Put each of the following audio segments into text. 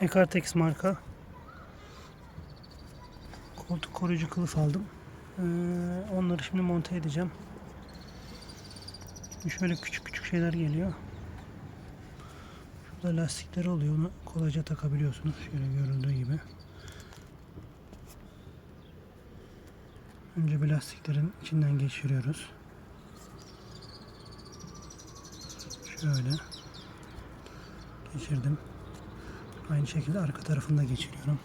Ecartex marka koltuk koruyucu kılıf aldım. Ee, onları şimdi monte edeceğim. Şimdi şöyle küçük küçük şeyler geliyor. Şurada lastikleri oluyor. Onu kolayca takabiliyorsunuz. Şöyle görüldüğü gibi. Önce bir lastiklerin içinden geçiriyoruz. Şöyle geçirdim. Aynı şekilde arka tarafını da geçiriyorum.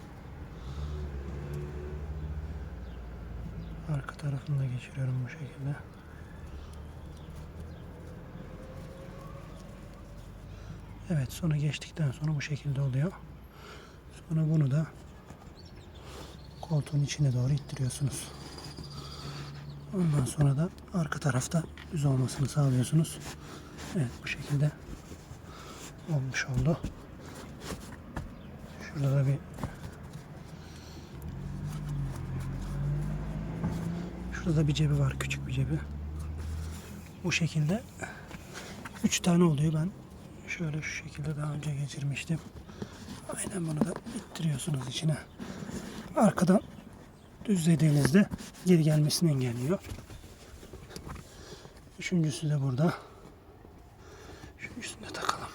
Arka tarafını da geçiriyorum bu şekilde. Evet sonra geçtikten sonra bu şekilde oluyor. Sonra bunu da koltuğun içine doğru ittiriyorsunuz. Ondan sonra da arka tarafta düz olmasını sağlıyorsunuz. Evet bu şekilde olmuş oldu. Şurada da bir Şurada da bir cebi var. Küçük bir cebi. Bu şekilde 3 tane oluyor. Ben şöyle şu şekilde daha önce geçirmiştim. Aynen bunu da ittiriyorsunuz içine. Arkadan düzlediğinizde geri gelmesini engelliyor. Üçüncüsü de burada. Şu üstüne takalım.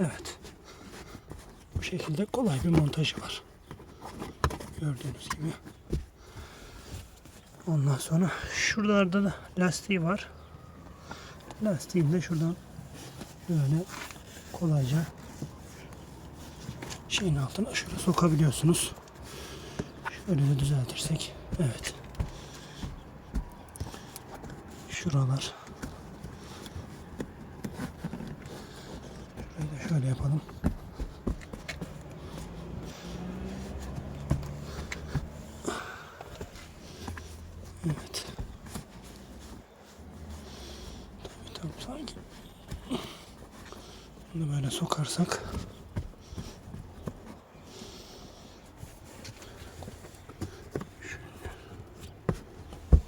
Evet. Şekilde kolay bir montajı var. Gördüğünüz gibi. Ondan sonra şuralarda da lastiği var. Lastiğini de şuradan böyle kolayca şeyin altına şöyle sokabiliyorsunuz. Şöyle de düzeltirsek. Evet. Şuralar. Şurayı şöyle yapalım. Evet. Tabii sanki. Bunu böyle sokarsak.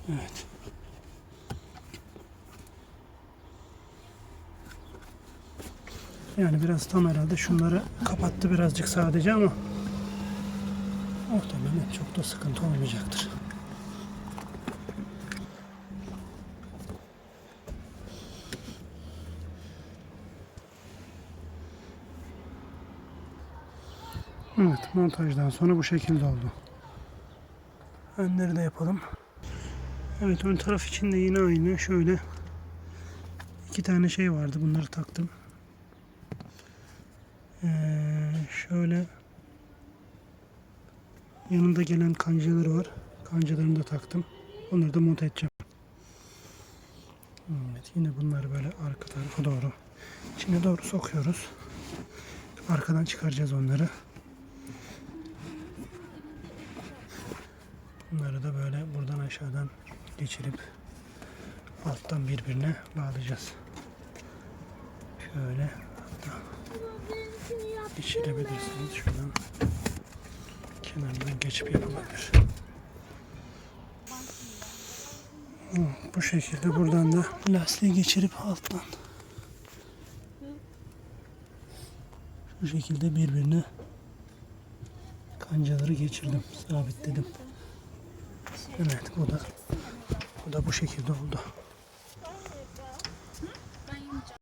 Evet. Yani biraz tam herhalde şunları kapattı birazcık sadece ama muhtemelen çok da sıkıntı olmayacaktır. Evet montajdan sonra bu şekilde oldu. Önleri de yapalım. Evet ön taraf için de yine aynı. Şöyle iki tane şey vardı. Bunları taktım. Ee, şöyle yanında gelen kancaları var. Kancalarını da taktım. Onları da monte edeceğim. Evet yine bunları böyle arka tarafa doğru içine doğru sokuyoruz. Arkadan çıkaracağız onları. Bunları da böyle buradan aşağıdan geçirip alttan birbirine bağlayacağız. Şöyle hatta geçirebilirsiniz şuradan kenarından geçip yapılabilir. Hı, Bu şekilde buradan da lastiği geçirip alttan şu şekilde birbirine kancaları geçirdim, sabitledim. Evet bu da bu da bu şekilde oldu.